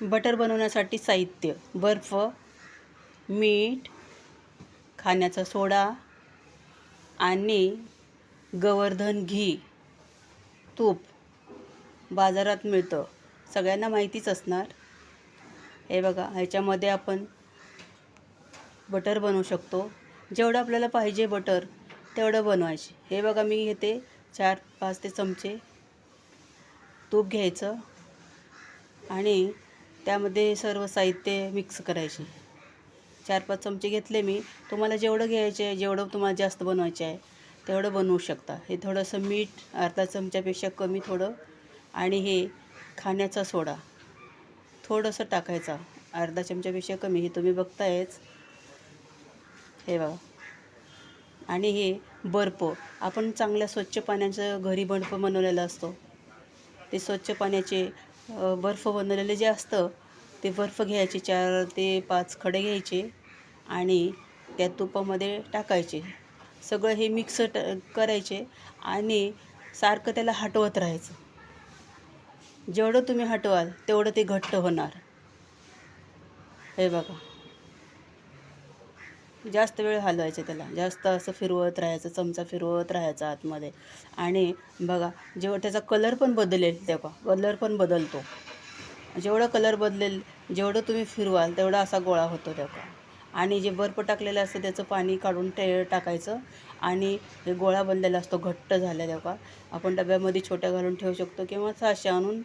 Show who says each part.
Speaker 1: Butter बनवण्यासाठी साहित्य. बर्फ मीठ खाण्याचा सोडा आणि गोवर्धन घी तूप बाजारात मिळतं. सगळ्यांना माहितीच असणार. हे बघा ह्याच्यामध्ये आपण बटर बनवू शकतो. जेवढं आपल्याला पाहिजे बटर तेवढं बनवायचे. हे बघा मी घेते चार पाच ते चमचे तूप घ्यायचं. आणि त्यामध्ये सर्व साहित्य मिक्स करायचे. चार पाच चमचे घेतले मी. तुम्हाला जेवढं घ्यायचे आहे जेवढं तुम्हाला जास्त बनवायचे आहे तेवढं बनवू शकता. हे थोडंसं मीठ अर्धा चमच्यापेक्षा कमी थोडं आणि हे खाण्याचा सोडा. थोडंसं टाकायचा. अर्धा चमच्यापेक्षा कमी. हे तुम्ही बघतायच. हे बघा. आणि हे बर्फ. आपण चांगल्या स्वच्छ पाण्याचं घरी बर्फ बनवलेला असतो. ते स्वच्छ पाण्याचे बर्फ बनवलेले जे असतं ते बर्फ घ्यायचे चार ते पाच खडे घ्यायचे आणि त्या तुपामध्ये टाकायचे. सगळं हे मिक्स ट करायचे आणि सारखं त्याला हटवत राहायचं. जेवढं तुम्ही हटवाल तेवढं ते घट्ट होणार. हे बघा. जास्त वेळ हलवायचं त्याला. जास्त असं फिरवत राहायचं चमचा फिरवत राहायचा आतमध्ये. आणि बघा जेव्हा त्याचा कलर पण बदलेल तेव्हा कलर पण बदलतो. जेवढं कलर बदलेल जेवढं तुम्ही फिरवाल तेवढा असा गोळा होतो तेव्हा आणि जे बर्फ टाकलेलं असतं त्याचं पाणी काढून ते टाकायचं. आणि गोळा बनलेला असतो घट्ट झाला तेव्हा आपण डब्यामध्ये छोट्या घालून ठेवू शकतो किंवा सहाशे आणून